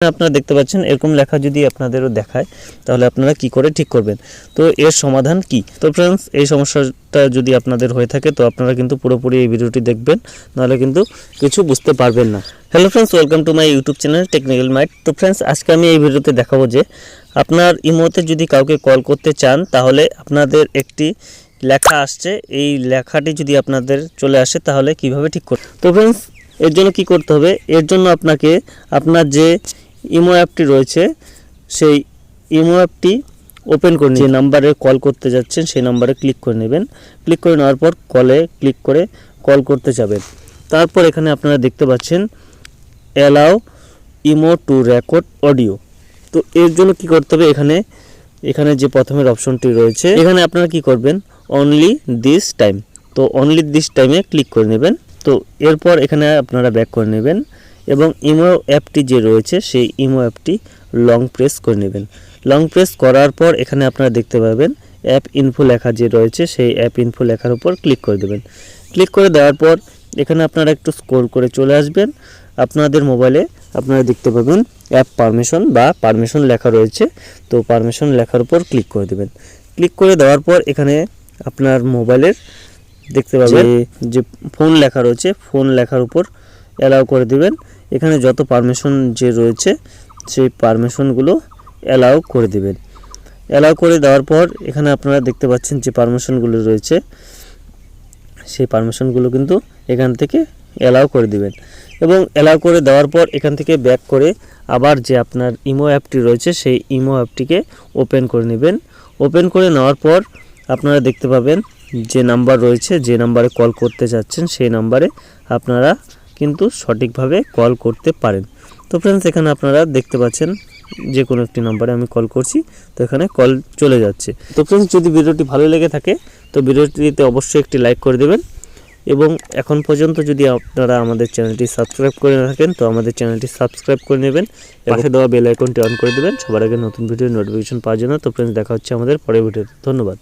আপনারা দেখতে পাচ্ছেন, এরকম লেখা যদি আপনাদেরও দেখায়, তাহলে আপনারা কি করে ঠিক করবেন? তো এর সমাধান কি? তো ফ্রেন্ডস এই সমস্যাটা যদি আপনাদের হয়ে থাকে, তো আপনারা কিন্তু পুরোপুরি এই ভিডিওটি দেখবেন, নাহলে কিন্তু কিছু বুঝতে পারবেন না। Hello friends welcome to my YouTube channel technical might তো ফ্রেন্ডস আজকে আমি এই ভিডিওতে দেখাবো যে, আপনার ইমোতে যদি কাউকে কল করতে চান, তাহলে আপনাদের একটি লেখা আসছে। এই লেখাটি যদি আপনাদের চলে আসে, তাহলে কীভাবে ঠিক করতে তো ফ্রেন্ডস এর জন্য কি করতে হবে? এর জন্য আপনাকে আপনার যে ইমো অ্যাপটি রয়েছে, সেই ইমো অ্যাপটি ওপেন করে যে নাম্বারে কল করতে যাচ্ছেন, সেই নাম্বারে ক্লিক করে নেবেন। ক্লিক করে নেওয়ার পর কলে ক্লিক করে কল করতে যাবেন। তারপর এখানে আপনারা দেখতে পাচ্ছেন, allow imo to record audio. তো এর জন্য কি করতে হবে? এখানে এখানে যে প্রথমের অপশনটি রয়েছে, এখানে আপনারা কি করবেন? অনলি দিস টাইম তো অনলি দিস টাইমে ক্লিক করে নেবেন। তো এরপর এখানে আপনারা ব্যাক করে নেবেন। এবং ইমো অ্যাপটি যে রয়েছে সেই ইমো অ্যাপটি লং প্রেস করে নেবেন। লং প্রেস করার পর এখানে আপনারা দেখতে পাবেন অ্যাপ ইনফো লেখা যে রয়েছে সেই অ্যাপ ইনফো লেখার উপর ক্লিক করে দেবেন। ক্লিক করে দেওয়ার পর এখানে আপনারা একটু স্ক্রল করে চলে আসবেন। আপনাদের মোবাইলে আপনারা দেখতে পাবেন অ্যাপ পারমিশন বা পারমিশন লেখা রয়েছে। তো পারমিশন লেখার উপর ক্লিক করে দেবেন। ক্লিক করে দেওয়ার পর এখানে আপনার মোবাইলের দেখতে পাবেন যে ফোন লেখা রয়েছে ফোন লেখার উপর অ্যালাউ করে দিবেন। এখানে যত পারমিশন যে রয়েছে, সেই পারমিশনগুলো অ্যালাউ করে দিবেন। অ্যালাউ করে দেওয়ার পর এখানে আপনারা দেখতে পাচ্ছেন যে পারমিশনগুলো রয়েছে, সেই পারমিশনগুলো কিন্তু এখান থেকে অ্যালাউ করে দিবেন। এবং অ্যালাউ করে দেওয়ার পর এখান থেকে ব্যাক করে আবার যে আপনার ইমো অ্যাপটি রয়েছে, সেই ইমো অ্যাপটিকে ওপেন করে নেবেন। ওপেন করে নেওয়ার পর আপনারা দেখতে পাবেন যে নাম্বার রয়েছে, যে নাম্বারে কল করতে যাচ্ছেন সেই নাম্বারে আপনারা কিন্তু সঠিকভাবে কল করতে পারেন। তো ফ্রেন্ডস এখানে আপনারা দেখতে পাচ্ছেন যে কোনো একটি নাম্বারে আমি কল করছি, তো এখানে কল চলে যাচ্ছে। তো ফ্রেন্ডস যদি ভিডিওটি ভালো লেগে থাকে, তো ভিডিওটিতে অবশ্যই একটি লাইক করে দেবেন। এবং এখন পর্যন্ত যদি আপনারা আমাদের চ্যানেলটি সাবস্ক্রাইব করে না থাকেন, তো আমাদের চ্যানেলটি সাবস্ক্রাইব করে নেবেন। পাশে দেওয়া বেল আইকনটি অন করে দেবেন। সবার আগে নতুন ভিডিও নোটিফিকেশন পাওয়ার জন্য। তো ফ্রেন্ডস দেখা হচ্ছে আমাদের পরের ভিডিওতে। ধন্যবাদ।